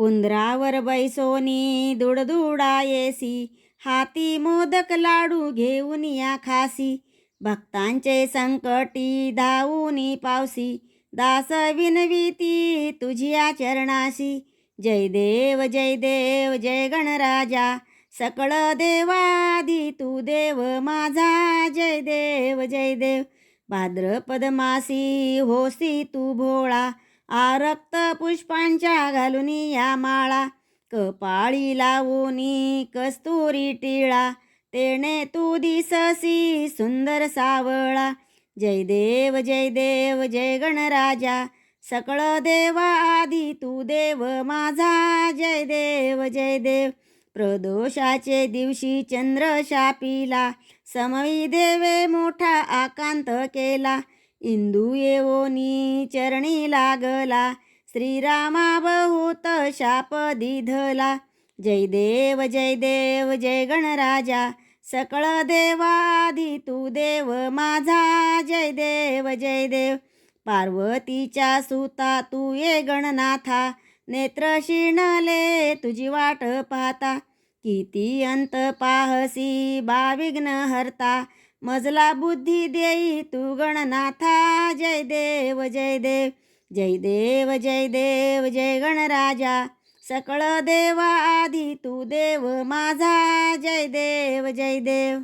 उंदरावर बैसोनी दुडदुडा AC हाती मोदक लाडू घेऊन या खासी भक्तांचे संकटी धावूनी पावसी दास विनविती तुझिया चरणाशी जय देव जय देव जय गणराजा सकळ देवादी तू देव माझा जय देव जय देव भाद्रपद मासी होसी तू भोळा आरक्त पुष्पांच्या घालून या माळा. कपाळी लावूनी कस्तुरी टिळा. तेणे तू दिससी सुंदर सावळा. जय देव जय देव जय गणराजा. सकळ देवा आधी तू देव माझा. जय देव जय देव. प्रदोषाचे दिवशी चंद्र शापिला. समयी देवे मोठा आकांत केला. इंदू येवोनी चरणी लागला श्रीरामा बहुत शाप दिधला. जय देव जय देव जय गणराजा सकळ देवाधी तू देव माझा. जय देव जय देव पार्वतीच्या सुता तू ये गणनाथा नेत्र शिणले तुझी वाट पाहता. किती अंत पाहसी बाविघ्न हरता मजला बुद्धी देई तू गणनाथा. जय देव जय देव जय देव जय देव जय गणराजा. सकळ देवा आधी तू देव माझा. जय देव जय देव.